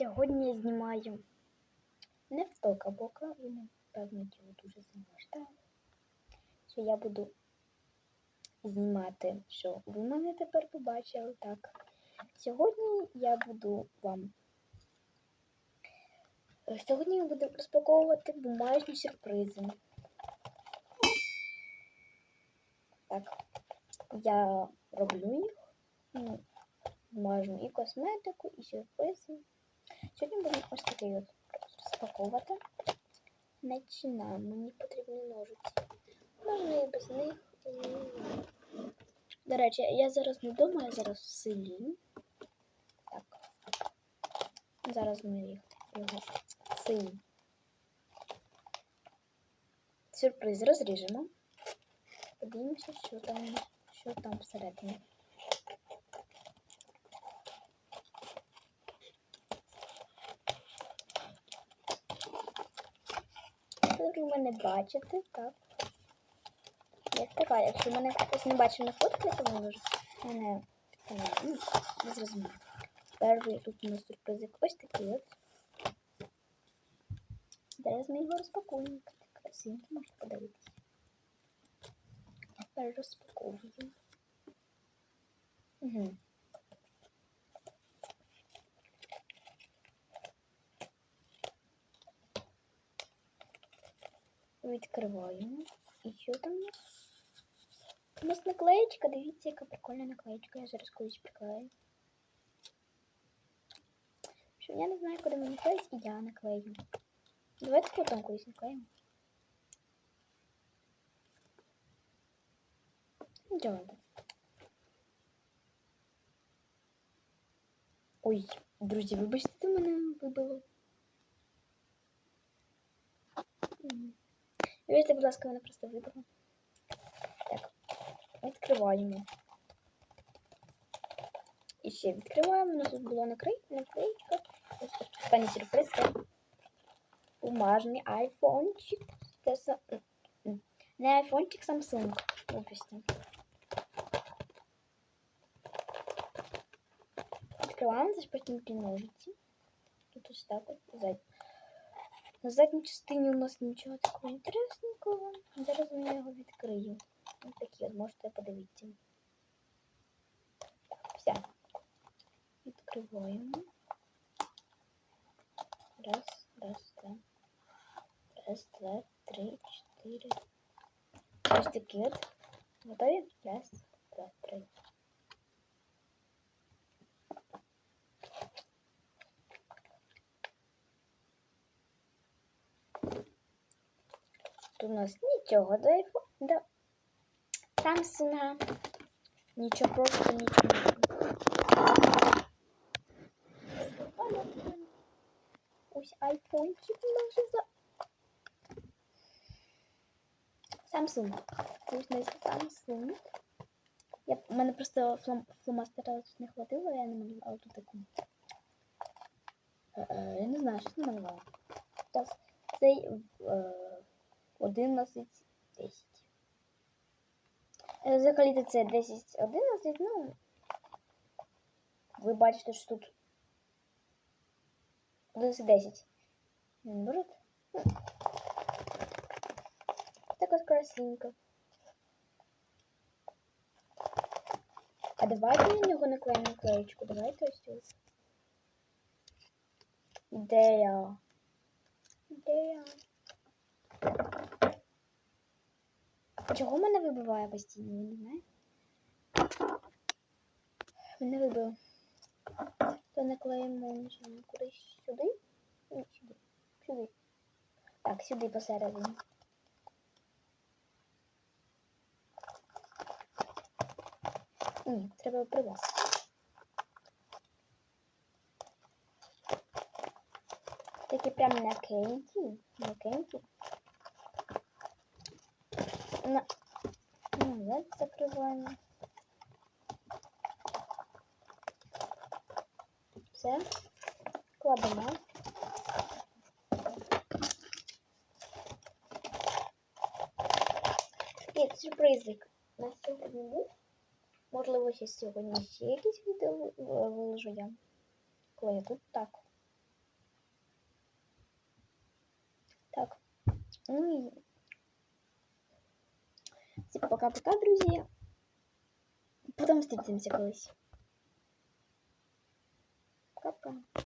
Сьогодні я знімаю не в тока бока, і напевно його дуже заваждає. Що я буду знімати, що ви мене тепер побачили так. Сьогодні я буду вам. Е, Сьогодні ми будемо розпаковувати бумажні сюрпризи. Так, я роблю їх. Ну, бумажну і косметику, і сюрпризи. Сьогодні будемо ось такий от розпаковувати. Починаємо. Мені потрібні ножиці. Можна і без них. До речі, я зараз не вдома, я зараз в селі. Так. Зараз ми їх його селі. Сюрприз розріжемо. Подивимося, що там, що там всередині. Тут ви мене бачите, так. Я така, якщо мене хтось не бачив на фотки, то ви мене. Ну, не зрозуміло. Перший тут у нас сюрпризик ось такий от. Зараз ми його розпакуємо. Так красивенько, можете подивитися. Тепер розпаковуємо. Угу. Відкриваємо. І що там у нас? У нас наклеєчка, дивіться, яка прикольна наклеєчка. Я зараз колись приклею. Що я не знаю, куди мені наклеїть, і я наклею. Давайте потім колись наклеїмо. Нічого. Ой, друзі, вибачте, мене вибило. Мгм. Вибачте, будь ласка, мене просто вибило. Так, відкриваємо. І ще відкриваємо. У нас тут була наклей... наклеїчка. Ось тут останній сюрприз. Це бумажний айфончик. Це са- м, м, не айфончик, Samsung. Вибачте. Відкриваємо, це ж потім ті ножиці. Тут ось так от ззаді. На задній частині у нас нічого такого інтересненького. Зараз я його відкрию. Ось такі от можете подивитися. Так, все. Відкриваємо. Раз, раз, два. Раз, два, три, чотири. Ось такі от. Готові? Раз, два, три. Тут у нас нічого до айфону, до Самсунга. Нічого просто нічого. Ось айфончик може за... Samsung. Ось у нас Samsung. Я, у мене просто флом, фломастера тут не хватило, я не малювала тут таку. Е, е, я не знаю, що це малювала. Цей е, 11, 10. Е, Взагалі це 10, 11, ну. Ви бачите, що тут 11, 10. Наоборот. Так от красивенько. А давайте на нього наклеїмо наклеєчку. Давайте ось ось. Ідея. Ідея. Чого мене вибиває постійно, ви не знаєте? Мене вибило. То наклеїмо кудись сюди. Ні, сюди. Сюди. Так, сюди посередині. Ні, треба при вас. Такі прям м'якенькі. М'якенькі. На на... Ну, назад закриваємо. Все. Кладемо. І сюрпризик на сьогодні був. Можливо, я сьогодні ще якісь відео виложу я. Коли я тут так. Так. Ну і всім пока-пока, друзья. Потом встретимся колись. Пока-пока.